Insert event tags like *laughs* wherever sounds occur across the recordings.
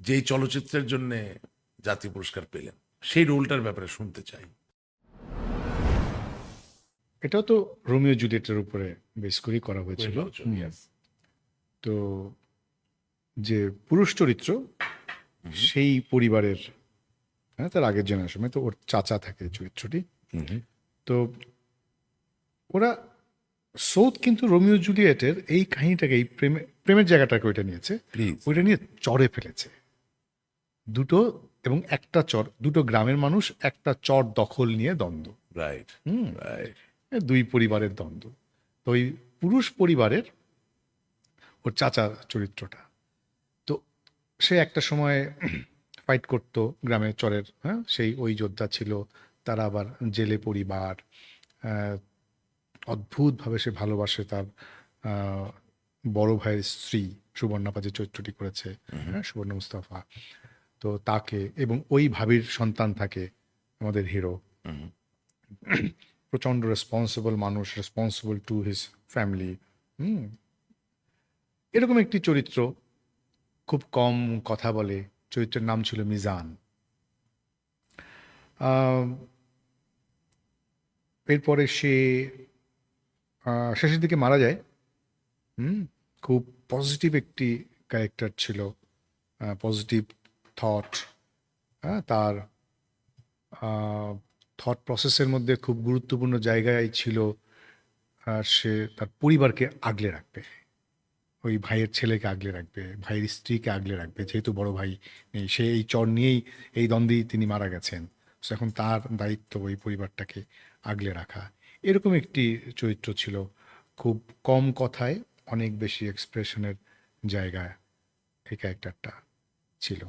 যেই চলচ্চিত্রের জন্য জাতীয় পুরস্কার পেলেন সেই রোলটার ব্যাপারে শুনতে চাই। এটাও তো রোমিও জুলিয়েটের উপরে বেস করেই করা হয়েছিল। তো যে পুরুষ চরিত্র সেই পরিবারের হ্যাঁ তার আগের জেনারেশনে তো ওর চাচা থাকে চরিত্রটি। তো ওরা সৌদ কিন্তু রোমিও জুলিয়েটের এই কাহিনীটাকে এই প্রেমে প্রেমের জায়গাটাকে ওইটা নিয়েছে। ওইটা নিয়ে চড়ে ফেলেছে। দুটো এবং একটা চর দুটো গ্রামের মানুষ একটা চর দখল নিয়ে দ্বন্দ্ব। Right hmm. দুই পরিবারের দ্বন্দ্ব। তো ওই পুরুষ পরিবারের ওর চাচা চরিত্রটা। তো সে একটা সময় ফাইট করত গ্রামের চরের হ্যাঁ? সেই ওই যোদ্ধা ছিল তারা আবার জেলে পরিবার অদ্ভুতভাবে সে ভালোবাসে তার বড় ভাইয়ের স্ত্রী সুবর্ণাপা যে চরিত্রটি করেছে হ্যাঁ? সুবর্ণ মুস্তাফা। তো তাকে এবং ওই ভাবির সন্তান থাকে আমাদের হিরো। প্রচণ্ড রেসপন্সিবল মানুষ responsible to his family hmm. এরকম একটি চরিত্র খুব কম কথা বলে চরিত্রের নাম ছিল মিজান। এরপরে সে শেষের দিকে মারা যায় হুম। খুব পজিটিভ একটি ক্যারেক্টার ছিল পজিটিভ থট হ্যাঁ তার থট প্রসেসের মধ্যে খুব গুরুত্বপূর্ণ জায়গায় ছিল সে তার পরিবারকে আগলে রাখবে। ওই ভাইয়ের ছেলেকে আগলে রাখবে, ভাইয়ের স্ত্রীকে আগলে রাখবে, যেহেতু বড় ভাই নেই, সে এই চর নিয়েই এই দ্বন্দ্বেই তিনি মারা গেছেন। এখন তার দায়িত্ব ওই পরিবারটাকে আগলে রাখা। এরকম একটি চরিত্র ছিল, খুব কম কথায়, অনেক বেশি এক্সপ্রেশনের জায়গায় এই ক্যারেক্টারটা ছিল।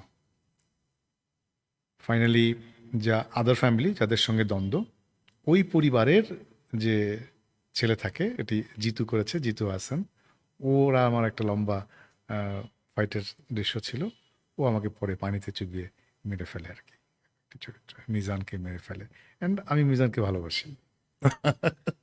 ফাইনালি যা আদার ফ্যামিলি যাদের সঙ্গে দ্বন্দ্ব, ওই পরিবারের যে ছেলে থাকে, এটি জিতু করেছে, জিতু হাসান, ওরা আমার একটা লম্বা ফাইটের দৃশ্য ছিল। ও আমাকে পরে পানিতে চুবিয়ে মেরে ফেলে আর কি। চরিত্র, মিজানকে মেরে ফেলে। অ্যান্ড আমি মিজানকে ভালোবাসি। *laughs*